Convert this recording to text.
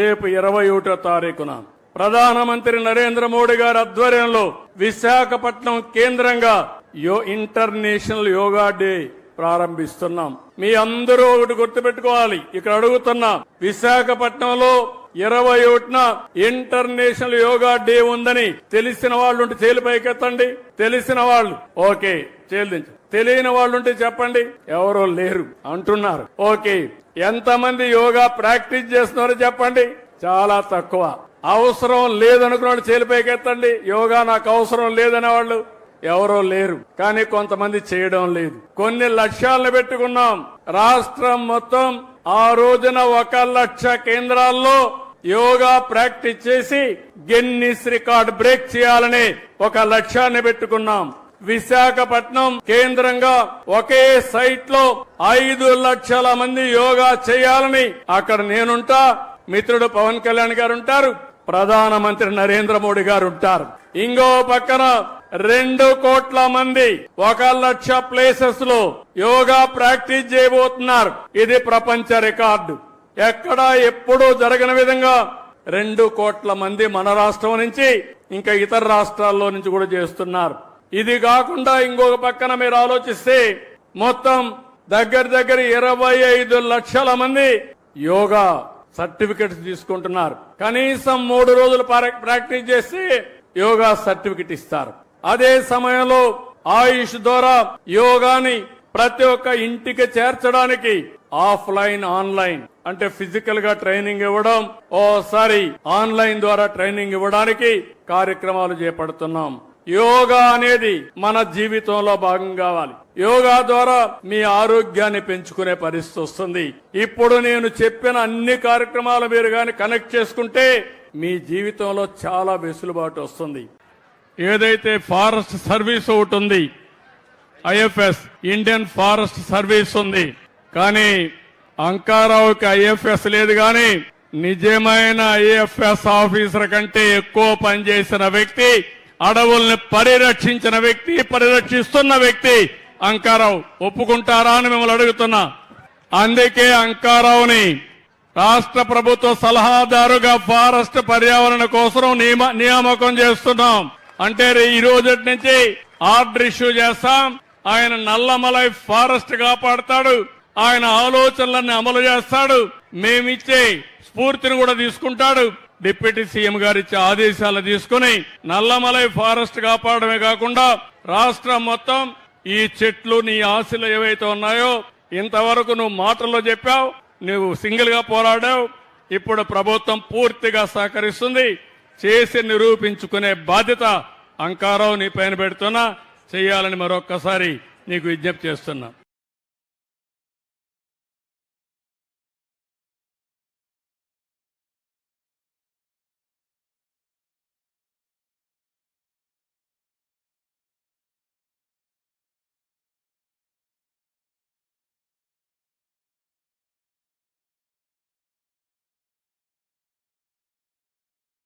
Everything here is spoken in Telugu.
రేపు ఇరవై ఒకటో తారీఖున ప్రధానమంత్రి నరేంద్ర మోడీ గారి ఆధ్వర్యంలో విశాఖపట్నం కేంద్రంగా యో ఇంటర్నేషనల్ యోగా డే ప్రారంభిస్తున్నాం. మీ అందరూ ఒకటి గుర్తుపెట్టుకోవాలి. ఇక్కడ అడుగుతున్నా విశాఖపట్నంలో ఇరవై ఒకటిన ఇంటర్నేషనల్ యోగా డే ఉందని తెలిసిన వాళ్ళు ఉంటే తేలిపైకెత్తండి తెలిసిన వాళ్ళు ఓకే. చేలించు తెలియని వాళ్ళు ఉంటే చెప్పండి. ఎవరో లేరు. అంటున్నారు. ఓకే. ఎంతమంది యోగా ప్రాక్టీస్ చేస్తున్నారో చెప్పండి. చాలా తక్కువ. అవసరం లేదనుకున్న వాళ్ళు చేలిపైకెత్తండి యోగా నాకు అవసరం లేదనే వాళ్ళు ఎవరో లేరు. కానీ కొంతమంది చేయడం లేదు. కొన్ని లక్ష్యాలను పెట్టుకున్నాం. రాష్ట్రం మొత్తం ఆ రోజున ఒక లక్ష కేంద్రాల్లో యోగా ప్రాక్టీస్ చేసి గిన్నిస్ రికార్డ్ బ్రేక్ చేయాలని ఒక లక్ష్యాన్ని పెట్టుకున్నాం. విశాఖపట్నం కేంద్రంగా ఒకే సైట్లో ఐదు లక్షల మంది యోగా చేయాలని అక్కడ నేనుంటా. మిత్రుడు పవన్ కళ్యాణ్ గారు ఉంటారు ప్రధానమంత్రి నరేంద్ర మోడీ గారు ఉంటారు ఇంకో పక్కన రెండు కోట్ల మంది ఒక లక్ష ప్లేసెస్లో యోగా ప్రాక్టీస్ చేయబోతున్నారు. ఇది ప్రపంచ రికార్డు. ఎక్కడ ఎప్పుడూ జరగని విధంగా రెండు కోట్ల మంది మన రాష్ట్రం నుంచి ఇంకా ఇతర రాష్ట్రాల్లో నుంచి కూడా చేస్తున్నారు. ఇది కాకుండా ఇంకొక పక్కన మీరు ఆలోచిస్తే మొత్తం దగ్గర దగ్గర ఇరవై ఐదు లక్షల మంది యోగా సర్టిఫికెట్స్ తీసుకుంటున్నారు. కనీసం మూడు రోజులు ప్రాక్టీస్ చేసి యోగా సర్టిఫికెట్ ఇస్తారు. అదే సమయంలో ఆయుష్ ద్వారా యోగాని ప్రతి ఒక్క ఇంటికి చేర్చడానికి ఆఫ్లైన్ ఆన్లైన్ అంటే ఫిజికల్గా ట్రైనింగ్ ఇవ్వడం ఓసారి ఆన్లైన్ ద్వారా ట్రైనింగ్ ఇవ్వడానికి కార్యక్రమాలు చేపడుతున్నాం. యోగా అనేది మన జీవితంలో భాగం కావాలి. యోగా ద్వారా మీ ఆరోగ్యాన్ని పెంచుకునే పరిస్థితి వస్తుంది. ఇప్పుడు నేను చెప్పిన అన్ని కార్యక్రమాలు మీరు గాని కనెక్ట్ చేసుకుంటే మీ జీవితంలో చాలా వెసులుబాటు వస్తుంది. ఏదైతే ఫారెస్ట్ సర్వీస్ ఒకటి ఉంది ఐఎఫ్ఎస్ ఇండియన్ ఫారెస్ట్ సర్వీస్ ఉంది. కానీ అంకారావుకి ఐఎఫ్ఎస్ లేదు కానీ నిజమైన ఐఎఫ్ఎస్ ఆఫీసర్ కంటే ఎక్కువ పనిచేసిన వ్యక్తి అడవుల్ని పరిరక్షించిన వ్యక్తి పరిరక్షిస్తున్న వ్యక్తి అంకారావు ఒప్పుకుంటారా అని మిమ్మల్ని అడుగుతున్నా. అందుకే అంకారావుని రాష్ట్ర ప్రభుత్వ సలహాదారుగా ఫారెస్ట్ పర్యావరణ కోసం నియమ నియామకం చేస్తున్నాం. అంటే రే- ఈ రోజు నుంచి ఆర్డర్ ఇష్యూ చేస్తాం. ఆయన నల్లమలై ఫారెస్ట్ కాపాడతాడు. ఆయన ఆలోచనలన్నీ అమలు చేస్తాడు. మేమిచ్చే స్ఫూర్తిని కూడా తీసుకుంటాడు. డిప్యూటీ సీఎం గారిచ్చే ఆదేశాలు తీసుకుని నల్లమలై ఫారెస్ట్ కాపాడమే కాకుండా రాష్ట్రం మొత్తం ఈ చెట్లు నీ ఆశలు ఏవైతే ఉన్నాయో ఇంతవరకు నువ్వు మాటల్లో చెప్పావు నువ్వు సింగిల్గా పోరాడావు ఇప్పుడు ప్రభుత్వం పూర్తిగా సహకరిస్తుంది. చేసి నిరూపించుకునే బాధ్యత అంకారావు నీ పైన పెడుతున్నా. చేయాలని మరొక్కసారి నీకు విజ్ఞప్తి చేస్తున్నా.